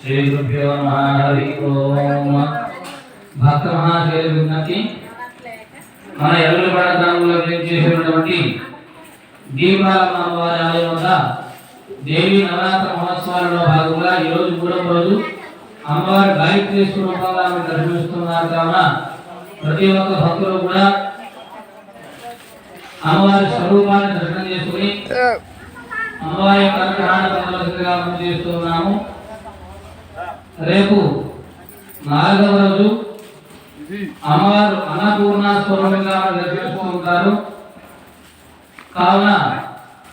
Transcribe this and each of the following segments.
శ్రీ గురుభ్యో నమ హరి ఓం భక్త మహాశైలి మన ఎల్లుపడ గ్రామంలో చేసినటువంటి దీపాల అమ్మవారి ఆలయం వద్ద దేవి నవరాత్రి మహోత్సవాలలో భాగంగా ఈ రోజు మూడవ రోజు అమ్మవారి గాయత్రి స్వరూపంగా ఆమె దర్శనమిస్తున్నారు. కావున ప్రతి ఒక్క భక్తులు కూడా అమ్మవారి స్వరూపాన్ని దర్శనం చేసుకుని అమ్మవారి యొక్క అనుగ్రహాన్ని పొందవలసిందిగా మనం చేస్తున్నాము. రేపు నాలుగవ రోజు అమ్మవారు అన్నపూర్ణ స్వరూపంగా దర్శిస్తూ ఉంటారు కావున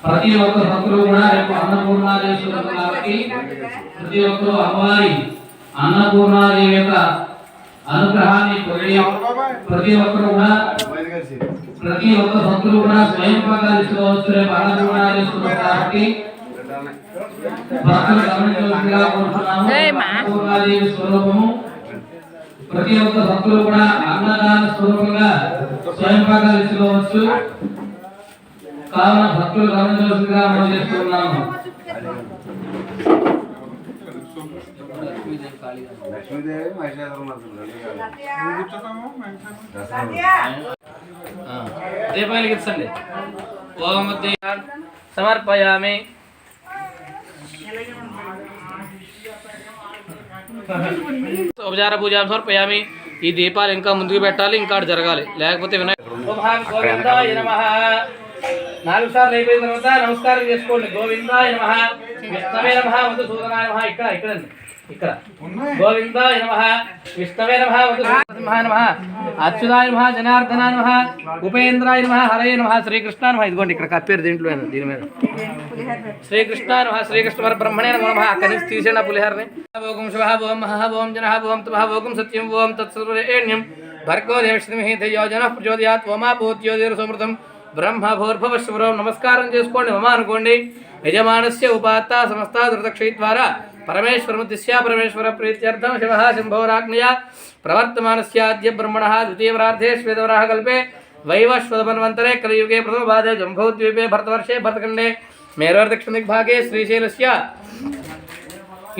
ప్రతి ఒక్క భక్తులు కూడా రేపు అన్నపూర్ణాదేశ్వరం కాబట్టి ప్రతి ఒక్కరు అమ్మవారి అన్నపూర్ణాదేవి యొక్క అనుగ్రహాన్ని పొంది ప్రతి ఒక్కరు కూడా ప్రతి ఒక్క భక్తులు కూడా స్వయం ప్రకాశించుకోవచ్చు రేపు అన్నపూర్ణాదేశ్వరం కాబట్టి భక్తులు గమనించవలసిందిగా కోరుతున్నాము అన్నపూర్ణాదేవి స్వరూపము ప్రతి ఒక్క భక్తులు కూడా అన్నదాన స్వరూపంగా స్వయం ప్రకాశించుకోవచ్చు కావున భక్తులు గమనించవలసిందిగా మనం చేస్తున్నాము లక్ష్మీదేవి ఓం సమర్పయామి. ఉపచార పూజ సమర్పయామి. ఈ దీపాలు ఇంకా ముందుకు పెట్టాలి ఇంకా జరగాలి. లేకపోతే నమః. నాలుగు సార్లు అయిపోయిన తర్వాత నమస్కారం చేసుకోండి. గోవిందాయ నమః. విష్ణవే నమః మధుసూదనాయ నమః. ఇక్కడ ఇక్కడండి ఇక్కడ. గోవిందాయ నమః విష్ణవే నమః మధుసూదనాయ నమః అచ్యుతాయ నమః జనార్దనాయ నమః ఉపేంద్రాయ నమః హరయ నమః శ్రీకృష్ణ నమః. ఇదిగోండి ఇక్కడ కప్పేరు దీంట్లో దీని మీద. శ్రీకృష్ణ నమః శ్రీకృష్ణ పరబ్రహ్మణే నమో అక్కడి నుంచి ఆ పులిహోరని. ఓం శివః ఓం మహః ఓం జనః ఓం తపః ఓం సత్యం ఓం తత్సర్వేణ్యం భర్గో దేవశ్రీమిహి ధయోజన ప్రచోదయాత్ ఓమా భూత్యోదిర్ సమృతం. బ్రహ్మ భూర్భవశివరం నమస్కారం చేసుకోండి మమ అనుకోండి. యజమానస్య ఉపాత్త సమస్త ధృతక్షయ ద్వారా పరమేశ్వరముద్దిశ్య పరమేశ్వర ప్రీత్యర్థం శివ శంభోరాజ్ఞయ. ప్రవర్తమానస్యాద్య బ్రహ్మణ ద్వితీయవరార్థే శ్వేతవరాహ కల్పే. వైవశ్వతమన్వంతరే కలియుగే ప్రథమపాదే జంభోద్వీపే భరతవర్షే భరతఖండే. మేరోర్దక్షిణదిగ్భాగే శ్రీశైలస్య.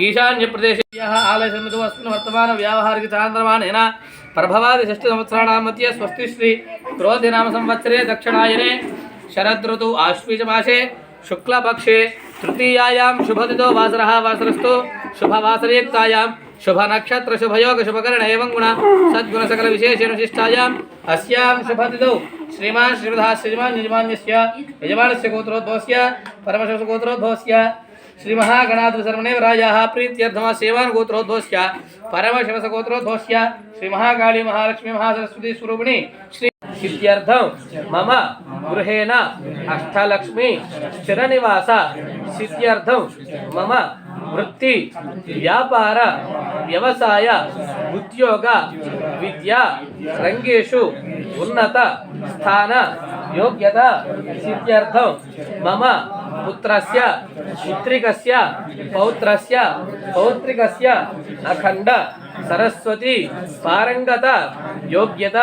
ఈశాన్యప్రదేశీయ ఆలయ సమితి వస్తున్న వర్తమాన వ్యావహారిక చాంద్రమానేన. प्रभवादि षष्टिसंवत्सराणां मध्ये स्वस्ति श्री क्रोधिनाम संवत्सरे दक्षिणायने शरदृतु आश्वीजमासे, शुक्लपक्षे तृतीयायां शुभदितो वासरः वासरस्तु शुभवासरयुक्तायां शुभकर्ण एवं गुण, सद्गुणसकलविशेषेण विशिष्टायाम् अस्यां शुभदितौ श्रीमान् श्रीमधः श्रीमान् यजमान्यस्य यजमानस्य गोत्रोद्भवस्य परमशिवसगोत्रोद्भवस्य श्री महागणाध सर्वे श्रीमहागणाधिसर्वणेवराजाः प्रीत्यर्थमा सेवानुगोत्रोद्धोश्च श्री महाकाली महालक्ष्मी महासरस्वती स्वरूपिणी श्री इत्यर्थं मम गृहेण अष्टलक्ष्मी, स्थिरनिवास इत्यर्थं मम మమ గృహేణ అష్టలక్ష్మి స్థిర నివాస సిద్ధ్యర్థం మమ వృత్తి వ్యాపార వ్యవసాయ ఉద్యోగ విద్య రంగేషు ఉన్నత స్థాన యోగ్యత సిద్ధ్యర్థం మమ పుత్రస్య పుత్రికస్య పౌత్రస్య పౌత్రికస్య అఖండ సరస్వతి పారంగత యోగ్యత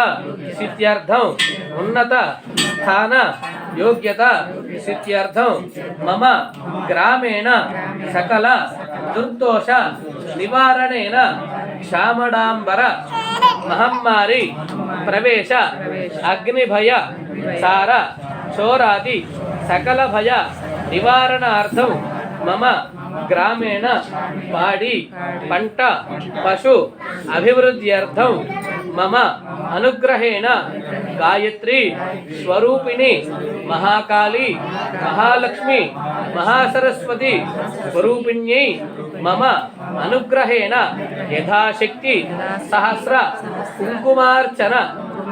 సిత్యర్థం ఉన్నత స్థాన యోగ్యత సిత్యర్థం మమ గ్రామేణ సకల దుర్దోష నివారణేన క్షామడాంబర మహమ్మారి ప్రవేశ అగ్నిభయ సార చోరాది సకల భయ నివారణార్థం మమ గ్రామేణ పాడి పంట పశు అభివృద్ధ్యర్థం మమ అనుగ్రహేణ గాయత్రి స్వరూపిణి మహాకాళి మహాలక్ష్మి మహాసరస్వతి స్వరూపిణ్యై మమ అనుగ్రహేణ యథాశక్తి సహస్ర కుంకుమార్చన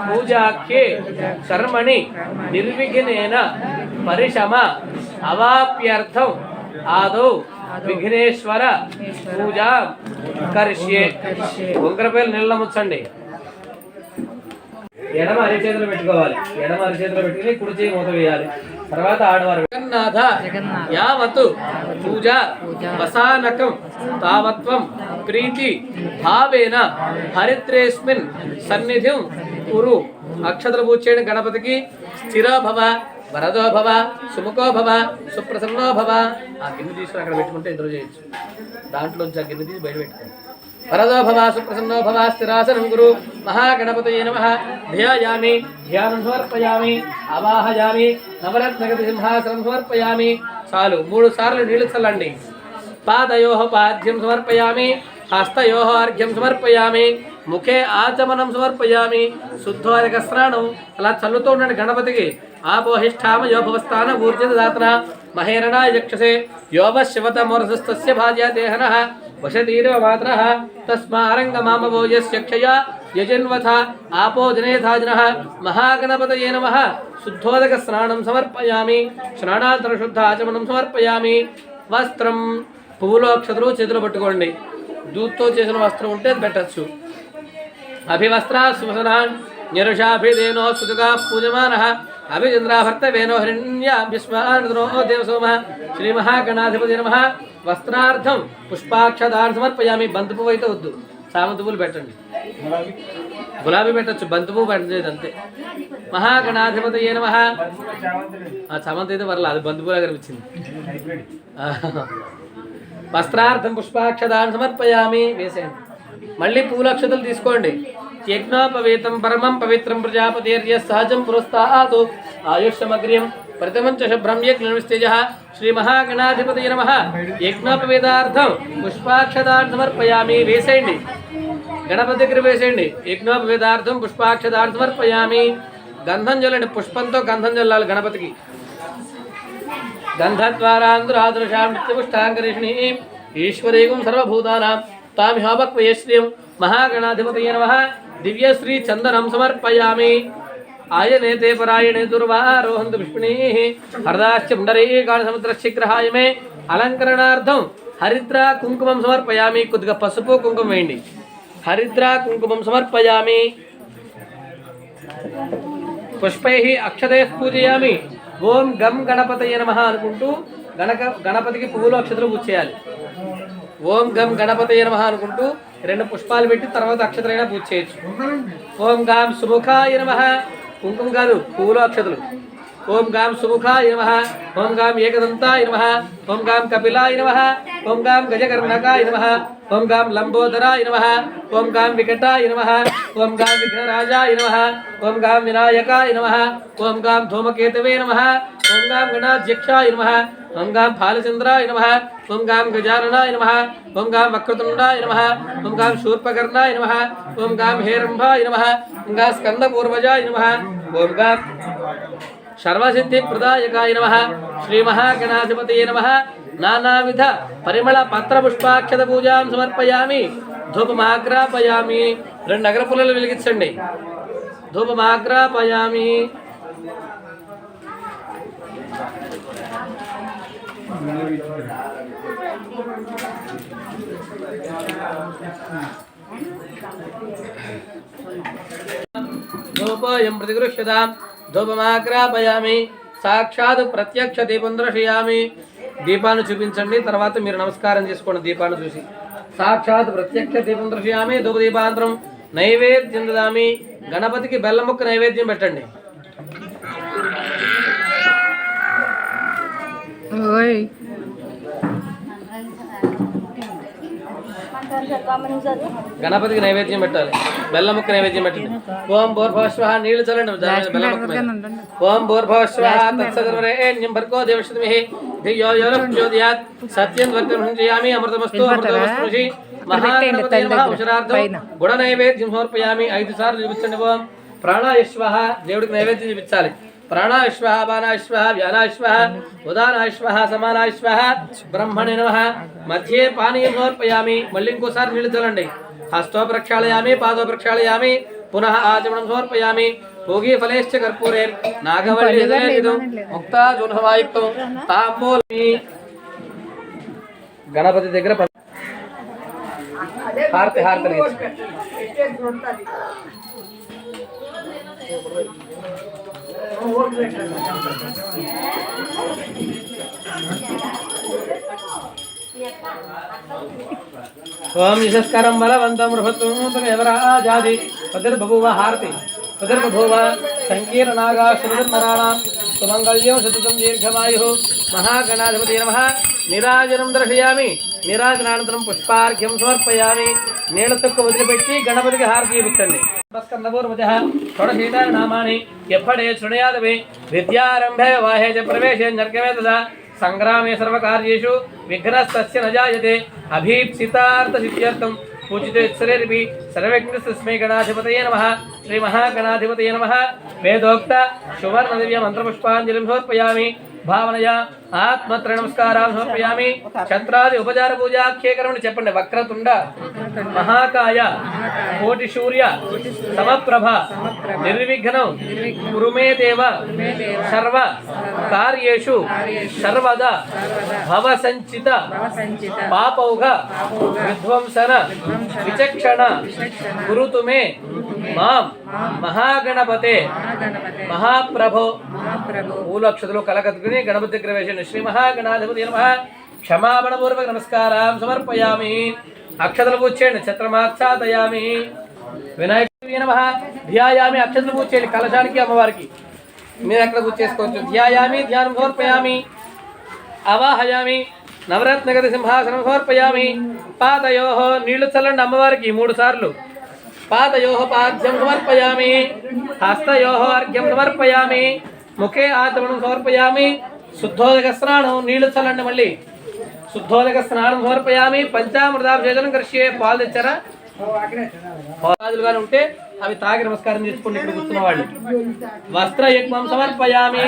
పూజాఖ్యే కర్మణి నిర్విఘ్నేన పరిశమ అవాప్యర్థం ఆదౌ విఘ్నేశ్వర పూజ కరిష్యే. ఉంగరపేలు నీళ్ళ ముచ్చండి. ఎడమ అరిచేతులు పెట్టుకోవాలి. ఎడమ అరిచేతులు పెట్టుకుని కుడి చేయి మూత వేయాలి. తర్వాత ఆడవారు. జగన్నాథ యావత్ పూజ వసానకం తావత్వం ప్రీతి భావేన హరిత్రేస్మిన్ సన్నిధిం కురు. అక్షతలు పూజ చేయడం గణపతికి స్థిర భవ వరదో భవ సుముఖో భవ సుప్రసన్నో భవ. ఆ గిన్నె తీసుకుని అక్కడ పెట్టుకుంటే ఎదురు చేయొచ్చు. దాంట్లోంచి ఆ గిన్నె తీసి బయట పెట్టుకోండి. వరదో భవ సుప్రసన్నో భవ స్థిరాసనం గురు. మహాగణపతయే నమ. ధ్యాయామి ధ్యానం సమర్పయామి అవాహయామి నవరత్నగతి సింహాసనం సమర్పయామి. చాలు మూడు సార్లు నీళ్ళు చల్లండి. పాదయో పాద్యం సమర్పయామి హస్తయో అర్ఘ్యం సమర్పయామి ముఖే ఆచమనం సమర్పయామి శుద్ధోదక స్నానం అలా చల్లుతూ ఉండండి గణపతికి. ఆపోహిష్టామ యోభవస్థాన ఊర్జిత దాతన మహేరణ యక్షసే యోవ శివత మోరసస్తస్య భార్య దేహన వశతీరవ మాత్ర తస్మారంగమామవో యక్షయ యజన్వథ ఆపో జనేధాజన మహాగణపతయే నమ శుద్ధోదక స్నానం సమర్పయామి స్నానాంతర శుద్ధ ఆచమనం సమర్పయామి వస్త్రం పువ్వులో అక్షతలు చేతులు పట్టుకోండి. దూత్తో చేసిన వస్త్రం ఉంటే పెట్టచ్చు. అభివస్త్ర సుమసనాన్ నిరుషాభిదేనో సుతుగా పూజమాన. అభిచంద్రాభర్త హిరణ్యాభ్యస్మానో దేవసోమ శ్రీ మహాగణాధిపతి నమ. వస్త్రార్థం పుష్పాక్షదాన్ని సమర్పయామి బంతి అయితే వద్దు. సామంతి పువ్వులు పెట్టండి. గులాబీ పెట్టచ్చు. బంతి పువ్వు పెట్టలేదు అంతే. మహాగణాధిపతి నమ? ఆ చామంతి అయితే పర్లేదు. అది బంతి పువ్వులా కనిపించింది వస్త్రార్థం పుష్పాక్షదాన్ని సమర్పయామి వేసేయండి. మళ్ళీ పూలక్షతలు తీసుకోండి. యజ్ఞోపవేతం పరమం పవిత్రం ప్రజాపతిర్య సహజం పురస్తాతు ఆయుష్యమగ్ర్యం ప్రథమం చ శుభ్రం యజ్ఞనిస్తేజ శ్రీ మహాగణాధిపతి నమ యజ్ఞోపవేదార్థం పుష్పాక్షదాన్ని సమర్పయామి వేసేయండి గణపతి దగ్గర వేసేయండి యజ్ఞోపవేదార్థం పుష్పాక్షదాన్ని సమర్పయామి గంధం చల్లండి పుష్పంతో గంధం చల్లాలి గణపతికి గంధద్వారాంధ్రాదృశాం నిత్యపుష్టాంకరిషిణి ఈశ్వరీగం సర్వభూతానాం తామిహోపక్వయశ్రియం మహాగణాధిపతయ నమ దివ్యశ్రీ చందనం సమర్పయామి ఆయనే తే పరాయణే దుర్వారోహంతు పుష్పిణీ హరదాశ్చ పుండరీకాళ మే అలంకరణార్థం హరిద్ర కుంకుమం సమర్పయామి కొద్దిగా పసుపు కుంకుమం వేయండి హరిద్ర కుంకుమం సమర్పయామి పుష్పై అక్షతయ పూజయామి ఓం గం గణపతయ నమ అనుకుంటూ గణక గణపతికి పువ్వులు అక్షతలు పూజ చేయాలి. ఓం గం గణపతయ నమ అనుకుంటూ రెండు పుష్పాలు పెట్టి తర్వాత అక్షతలైనా పూజ చేయొచ్చు ఓం గాం సుముఖాయ నమ కుంకుమ కాదు పూల అక్షతలు ఓం గాం సుముఖాయ నమ ఓం గాం ఏకదంతాయ నమ ఓం గాం కపిలాయ నమ ఓం గాం గజకర్ణకాయ నమ ఓం గాం లంబోదరాయ నమ ఓం గాం వికటాయ నమ ఓం గాం విఘ్నరాజాయ నమ ఓం గాం వినాయకాయ నమ ఓం గాం ధూమకేతవే నమ ఓం గాం గణాధ్యక్షాయ నమ ఓం గాం బాలచంద్రాయ నమ ఓం గాం గజాననాయ నమ ఓం గాం వక్రతుండాయ నమ ఓం గాం శూర్పకర్ణాయ నమ ఓం గాం హేరంభాయ నమ ఓం గాం స్కందపూర్వజాయ నమ ఓం గాం సర్వసిద్ధి ప్రదాయకాయ నమ శ్రీమహాగణాధిపతయే నమ నానావిధ పరిమళ పత్ర పుష్పాక్షత పూజాం సమర్పయామి ధూపమాగ్రాపయామి రెండు నగర పుల్లలు వెలిగించండి ధూపమాగ్రాపయామి ధూపోయం ప్రతిగృహ్యతాం ధూపమాగ్రాపయామి సాక్షాత్ ప్రత్యక్ష దీపం దర్శయామి దీపాన్ని చూపించండి తర్వాత మీరు నమస్కారం చేసుకోండి దీపాన్ని చూసి సాక్షాత్ ప్రత్యక్ష దీపం దర్శయామి ధూపదీపాంతరం నైవేద్యం దామి గణపతికి బెల్లం ముక్క నైవేద్యం పెట్టండి ఓయ్ గణపతికి నైవేద్యం పెట్టాలి. బెల్లం ముక్క నైవేద్యం పెట్టండి. ఓం భూర్భవస్వ నీళ్ళు చల్లండి. బెల్లం ముక్క. ఓం తత్సర్వరేణ్యం భర్గో దేవశ్రమిః ధియో సత్యం వర్తం హృంజయామి అమృతమస్తు మహాగణపతి గుణ నైవేద్యం సమర్పయామి. ఐదు సార్లు చూపించండి ఓం. ప్రాణాయశ్వ దేవుడికి నైవేద్యం చూపించాలి. ప్రాణాశ్వ బాణాశ్వ వ్యానాశ్వ ఉదానాశ్వ సమానాశ్వ బ్రహ్మణి నమ మధ్యే పానీయం సమర్పయామి మళ్ళీ ఇంకోసారి నీళ్ళు చల్లండి హస్తో ప్రక్షాళయామి పాదో ప్రక్షాళయామి పునః ఆచమనం సమర్పయామి భోగి ఫలేశ్చ కర్పూరే నాగవల్లి ముక్తా జునహవాయుక్తం తాంబూలమి గణపతి దగ్గర ప- హారతి హారతి వెలిగించండి. ఓం యశస్కరం బలవంతం బృహత్వం ఎవరాజాది పదిర్బభూవ హారతి పదిర్బభూవ సంకీర్ణనాగా శృతిర్నరాణాం సుమంగళ్యం సతతం దీర్ఘమాయు మహాగణాధిపతి నమ నిరాజనం దర్శయామి నిరాజనానంతరం పుష్పార్ఘ్యం సమర్పయామి నీళ్ళ తొక్క వదిలిపెట్టి గణపతికి హారతి చూపించండి స్కందపూర్వజ షోడశీతాని నామాని ఎప్పడే శృణయాదవి విద్యారంభే వాహే చ ప్రవేశే నర్గమే తదా సంగ్రామే సర్వకార్యేషు విఘ్నస్తస్య న జాయతే అభీప్సితార్థ సిద్ధ్యర్థం పూజితేశ్వరేరిపి సర్వజ్ఞస్మై గణాధిపతయే నమ శ్రీ మహాగణాధిపతయే నమ భావనయా ఆత్మత్ర నమస్కారాలు సమర్పయామి. క్షత్రాది ఉపచార పూజాఖ్యేకరమని చెప్పండి. వక్రతుండ మహాకాయ కోటి సూర్య సమప్రభ నిర్విఘ్నం కురుమే దేవ సర్వ కార్యేషు సర్వదా భవ సంచిత పాపౌఘ విధ్వంసన విచక్షణ గురుతు మే మహాగణపతే మహాప్రభో మూలక్షతులు కలకత్తుకుని గణపతి గ్రవేశ శ్రీ మహాగణాధిపతి నమ. క్షమాపణపూర్వక నమస్కారం సమర్పయామి. అక్షతలు కూర్చేయండి ఛత్రమాచ్ఛాదయామి వినాయకుడి నమ. ధ్యాయామి అక్షతలు కూర్చేయండి కలశానికి అమ్మవారికి. మీరు ఎక్కడ కూర్చేసుకోవచ్చు ధ్యాయామి ధ్యానం సమర్పయామి. అవాహయామి నవరత్నగతి సింహాసనం సమర్పయామి. పాదయో నీళ్ళు చల్లండి అమ్మవారికి మూడు సార్లు. పాదయో పాద్యం సమర్పయామి. హస్తయో అర్ఘ్యం సమర్పయామి. ముఖే ఆచమనం సమర్పయామి. శుద్ధోదక స్నానం నీళ్ళు చల్లండి మళ్ళీ. శుద్ధోదక స్నానం సమర్పయామి. పంచామృతాభిషేచనం కరిష్యే పాలు తెచ్చారా పాదులుగానే ఉంటే అవి తాగి నమస్కారం చేసుకోండి ఇక్కడ కూర్చున్న వాళ్ళు వస్త్ర యజ్ఞం సమర్పయామి.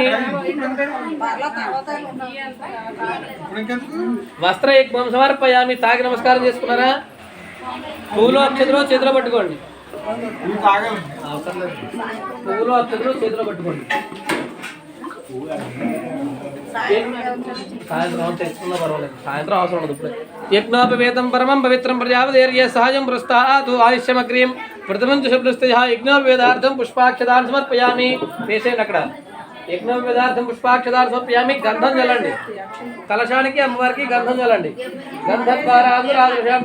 వస్త్ర యజ్ఞం సమర్పయామి. తాగి నమస్కారం చేసుకున్నారా? పూలు అక్షతలు చేతిలో పట్టుకోండి. పూలు అక్షతలు చేతిలో పట్టుకోండి. సాయంత్రం తెచ్చుకున్నా పర్వాలేదు సాయంత్రం అవసరం ఉండదు ఇప్పుడు. యజ్ఞోపవేతం పరమం పవిత్రం ప్రజాపదేర్య సహజం ప్రస్థాతు ఆయుష్యమగ్రీం. ప్రథమం చ శుభ్రస్థ యజ్ఞోపవేదార్థం పుష్పాక్షదాన్ని సమర్పయామి. వేసేయండి అక్కడ. యజ్ఞోపవేదార్థం పుష్పాక్షదాన్ని సమర్పయామి గంధం చల్లండి కలశానికి అమ్మవారికి గంధం చల్లండి గంధం ద్వారా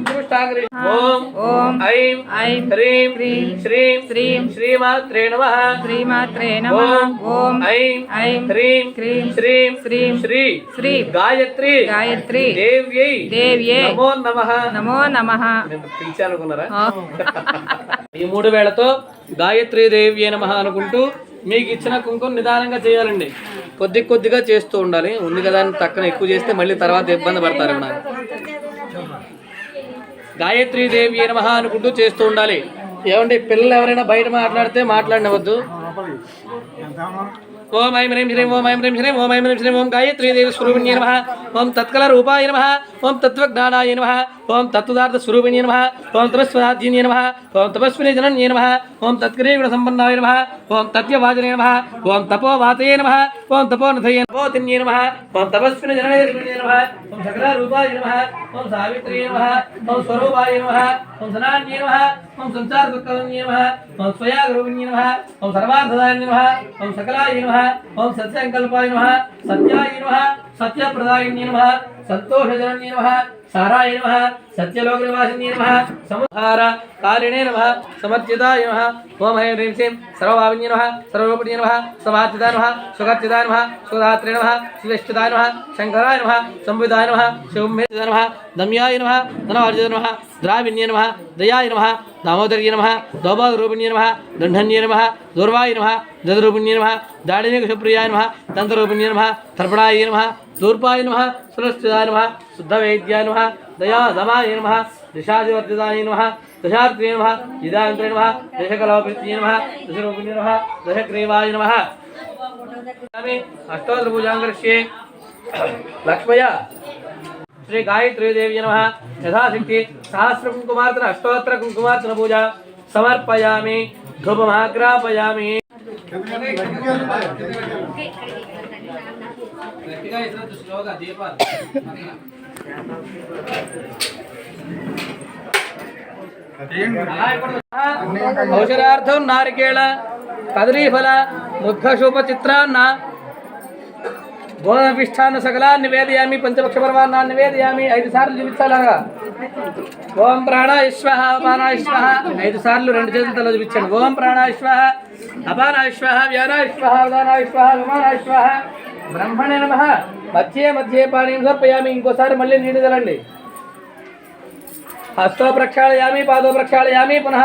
పుష్టాగ్రి ఓం. ఓం ఐం ఐం. హ్రీం హ్రీం. శ్రీం శ్రీం. శ్రీమాత్రే నమః. శ్రీమాత్రే నమ. ఓం ఓం. ఐం ఐం. హ్రీం హ్రీం. శ్రీం శ్రీం. శ్రీ శ్రీ. గాయత్రి గాయత్రి. దేవ్యై దేవ్యే. నమో ఈ మూడు వేళతో గాయత్రి దేవి నమః అనుకుంటూ మీకు ఇచ్చిన కుంకుమ నిదానంగా చేయాలండి. కొద్ది కొద్దిగా చేస్తూ ఉండాలి. ఉంది కదా అని తక్కన ఎక్కువ చేస్తే మళ్ళీ తర్వాత ఇబ్బంది పడతారు నాకు గాయత్రీదేవి దేవి అనుకుంటూ చేస్తూ ఉండాలి. ఏమండి పిల్లలు ఎవరైనా బయట మాట్లాడితే మాట్లాడినవద్దు. ఓం ఐం హ్రీం శ్రీం ఓం ఐం హ్రీం శ్రీం ఓం ఐం హ్రీం శ్రీం ఓం గాయత్రీ దేవి స్వరూపిణ్యే నమః ఓం తత్కల రూపాయ నమః ఓం తత్వజ్ఞానాయ నమః ఓం తత్వదార్థ స్వరూపిణ్యే నమః ఓం తపస్వరాధ్యన్యే నమః ఓం తపస్విని జనన్యే నమః ఓం తత్కరే గుణ సంపన్నాయ నమః ఓం తత్యవాచనే నమః ఓం తపోవాతయే నమః ఓం తపోనథయే తపోతిన్యే నమః ఓం తపస్విని జననే నమః ఓం సకల రూపాయ నమః ఓం సావిత్రి నమః ఓం స్వరూపాయ నమః ఓం సనాన్యే నమః ఓం సంసార దుఃఖవన్యే నమః ఓం స్వయాగరూపిణ్యే నమః ఓం సర్వార్థదాయ నమః ఓం సకలాయ నమః ఓం సత్సంకల్పాయ నమః సత్యాయ నమః సత్యప్రదాయిన్యే నమః సంతోషజనన్యే నమః సారాయ నమః సత్యలోకనివాసిన్యే నమః సముద్ధార కారిణే నమః సమర్చితాయ నమః ఓం హై హ్రీం శ్రీం సర్వభావిన్యే నమః సర్వరూపిణ్యే నమః సమాచితాయ నమః సుగర్చితాయ నమః సుధాత్రే నమః శివష్టితాయ నమః శంకరాయ నమః సంవిదాయ నమః శివమేతాయ నమః దమ్యాయ నమః ధనవార్జిత నమః ద్రావిణ్యే నమః దయాయ నమః దామోదర్య నమః దౌబాదరూపిణ్యే నమః దండన్యే నమః దూర్వాయ నమ దదరూపిణ్య నమ దాడినేక సుప్రియాయ నమః తంత్రరూపిణ్యే నమః తర్పణాయ నమ దూర్పాయ నమ సురస్థితాయ నమ శుద్ధవైద్యాయ నమ దయా నమ నమః నమ నమః నమ నమః నమ నమః దశకలోపృత్యే నమః దశరూపిణ్యే నమః దశగ్రీవాయ నమ అష్టోత్తర పూజాంగర్ష్యే లక్ష్మయ శ్రీ గాయత్రీ దేవి నమ యథాశక్తి సహస్ర కుంకుమార్తన అష్టోత్తర కుంకుమార్తన పూజ సమర్పయామి ధూపమాగ్రాపయామి ఔషధార్థం నారికేళ కదలీఫల ముగ్ధశూప చిత్రాన్న సకలాన్ని నివేదయామి పంచపక్ష పర్వాన్నాన్ని నివేదయామి. ఐదు సార్లు చూపించాలనగా. ఓం ప్రాణ విశ్వ అపాన విశ్వ ఐదు సార్లు రెండు చేతులతో చూపించండి. ఓం ప్రాణ విశ్వ అపాన విశ్వ వ్యాన విశ్వ ఉదాన విశ్వ విమాన విశ్వ బ్రహ్మణే నమ. మధ్యే మధ్యే పాణీయం సర్పయామి ఇంకోసారి మళ్ళీ నీళ్ళు తెలండి హస్తో ప్రక్షాళయామి పాదో ప్రక్షాళయామి పునః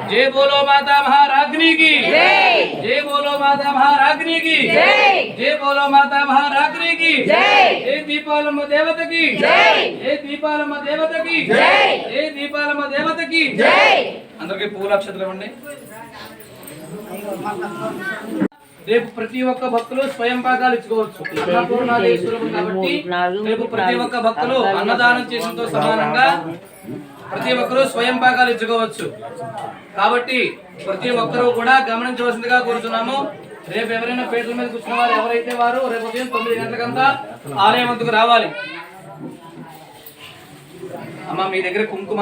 జై బోలో మాతా మహారాజ్ని जय। జై బోలో మాతా మహారాజ్ని కి జై బోలో మాతా మహారాజ్ని కి జై దీపాలమ్మ దేవతకి జై దీపాలమ్మ దేవతకి జై దీపాలమ్మ దేవతకి జై అందరికీ పూల అక్షతలు ఇవ్వండి రేపు ప్రతి ఒక్క భక్తులు స్వయం పాకాలు ఇచ్చుకోవచ్చు. అన్నపూర్ణాలు కాబట్టి రేపు ప్రతి ఒక్క భక్తులు అన్నదానం చేసినతో సమానంగా ప్రతి ఒక్కరూ స్వయం పాకాలు ఇచ్చుకోవచ్చు. కాబట్టి ప్రతి ఒక్కరూ కూడా గమనించవలసిందిగా కోరుతున్నాము. రేపు ఎవరైనా పేటల మీద కూర్చున్న వారు ఎవరైతే వారు రేపు ఉదయం తొమ్మిది గంటలకంతా ఆలయం అందుకు రావాలి. అమ్మ మీ దగ్గర కుంకుమ